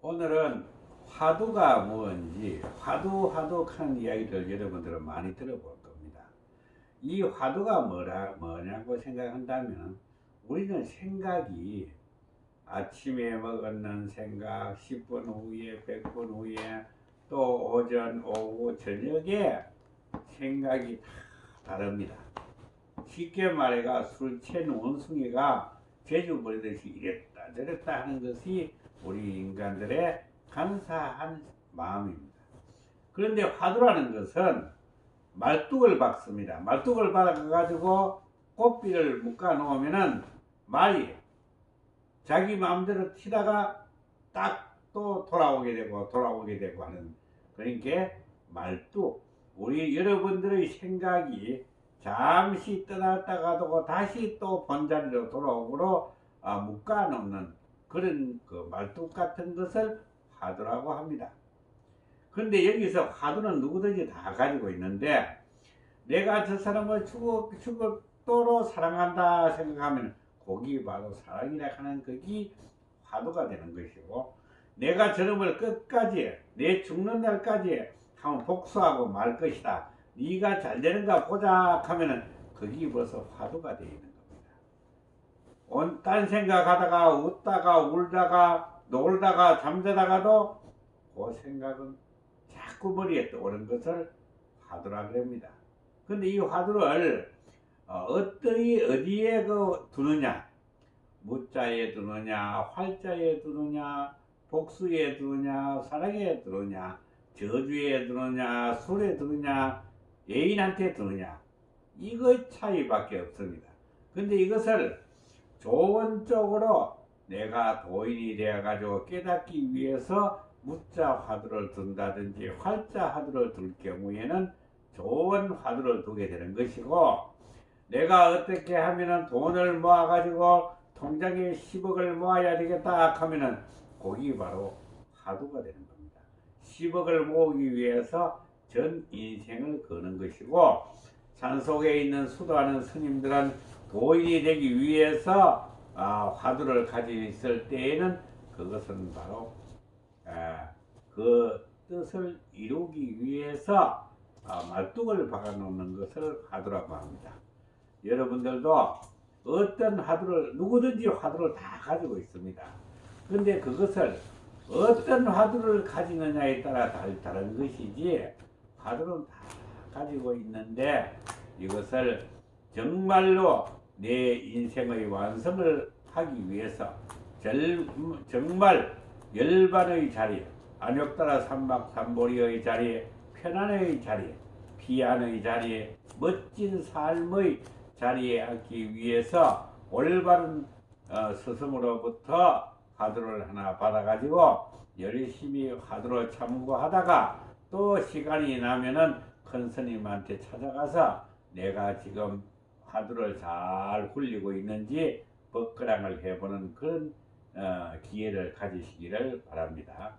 오늘은 화두가 뭔지 화두 화두한 이야기를 여러분들은 많이 들어볼 겁니다. 이 화두가 뭐라 뭐냐고 생각한다면 우리는 생각이 아침에 먹었는 생각 10분 후에 100분 후에 또 오전 오후 저녁에 생각이 다 다릅니다. 쉽게 말해가 술 취한 원숭이가 제주 버리듯이 이랬다 저랬다 하는 것이 우리 인간들의 간사한 마음입니다. 그런데 화두라는 것은 말뚝을 박습니다. 말뚝을 박아가지고 꽃비를 묶어 놓으면은 말이 자기 마음대로 튀다가 딱 또 돌아오게 되고 돌아오게 되고 하는 그러니까 말뚝 우리 여러분들의 생각이 잠시 떠났다가도 다시 또 본자리로 돌아오므로 아, 묶어 놓는 그런 그 말뚝 같은 것을 화두라고 합니다. 그런데 여기서 화두는 누구든지 다 가지고 있는데 내가 저 사람을 죽어 죽도록 사랑한다 생각하면 거기 바로 사랑이라 하는 그게 화두가 되는 것이고 내가 저놈을 끝까지 내 죽는 날까지 한번 복수하고 말 것이다. 네가 잘 되는가 보자 하면은 그게 벌써 화두가 되어 있는 겁니다. 온딴 생각하다가 웃다가 울다가 놀다가 잠자다가도 그 생각은 자꾸 머리에 떠오르는 것을 화두라 그럽니다. 근데 이 화두를 어, 어떠이 어디에 그 두느냐? 무자에 두느냐? 활자에 두느냐? 복수에 두느냐? 사랑에 두느냐? 저주에 두느냐? 술에 두느냐 애인한테 두느냐 이거 차이밖에 없습니다. 근데 이것을 좋은 쪽으로 내가 도인이 되어 가지고 깨닫기 위해서 무자 화두를 둔다든지 활자 화두를 둘 경우에는 좋은 화두를 두게 되는 것이고 내가 어떻게 하면은 돈을 모아 가지고 통장에 10억을 모아야 되겠다 하면은 거기 바로 화두가 되는 겁니다. 10억을 모으기 위해서 전 인생을 거는 것이고 산속에 있는 수도하는 스님들은 도인이 되기 위해서 아, 화두를 가지고 있을 때에는 그것은 바로 아, 그 뜻을 이루기 위해서 아, 말뚝을 박아놓는 것을 화두라고 합니다. 여러분들도 어떤 화두를 누구든지 화두를 다 가지고 있습니다. 그런데 그것을 어떤 화두를 가지느냐에 따라 달- 다른 것이지 화두는 다 가지고 있는데 이것을 정말로 내 인생의 완성을 하기 위해서 절, 정말 열반의 자리, 안욕따라 삼박삼보리의 자리, 편안의 자리, 피안의 자리, 멋진 삶의 자리에 앉기 위해서 올바른 어, 스승으로부터 화두를 하나 받아가지고 열심히 화두를 참고하다가 또 시간이 나면은 큰 스님한테 찾아가서 내가 지금 화두를 잘 굴리고 있는지 법그랑을 해보는 그런 어, 기회를 가지시기를 바랍니다.